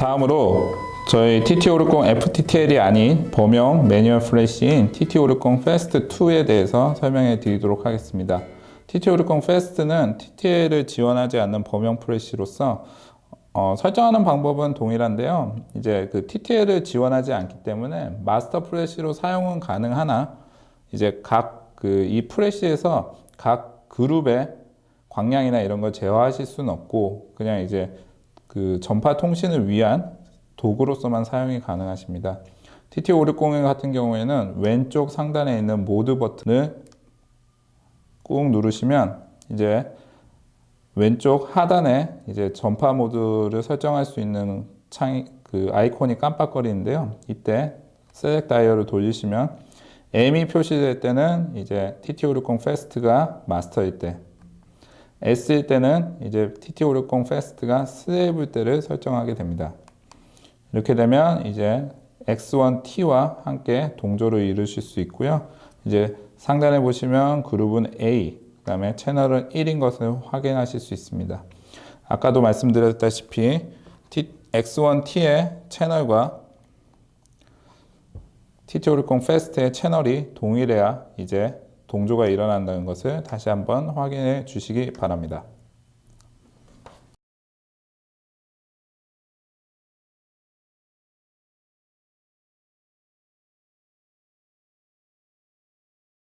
다음으로 저희 TT560 FTTL이 아닌 범용 매뉴얼 플래시인 TT560 Fast 2에 대해서 설명해 드리도록 하겠습니다. TT560 Fast는 TTL을 지원하지 않는 범용 플래시로서 어, 설정하는 방법은 동일한데요. 이제 그 TTL을 지원하지 않기 때문에 마스터 플래시로 사용은 가능하나 이제 각 그 이 플래시에서 각 그룹의 광량이나 이런 걸 제어하실 수는 없고 그냥 이제 그 전파 통신을 위한 도구로서만 사용이 가능하십니다. TT560 같은 경우에는 왼쪽 상단에 있는 모드 버튼을 꾹 누르시면 이제 왼쪽 하단에 이제 전파 모드를 설정할 수 있는 창이 그 아이콘이 깜빡거리는데요. 이때 셀렉 다이얼을 돌리시면 M이 표시될 때는 이제 TT560 Fast가 마스터일 때 S일 때는 이제 TT560 Fast가 슬레이브일 때를 설정하게 됩니다. 이렇게 되면 이제 X1T와 함께 동조를 이루실 수 있고요. 이제 상단에 보시면 그룹은 A, 그 다음에 채널은 1인 것을 확인하실 수 있습니다. 아까도 말씀드렸다시피 T, X1T의 채널과 TT560 Fast의 채널이 동일해야 이제 동조가 일어난다는 것을 다시 한번 확인해 주시기 바랍니다.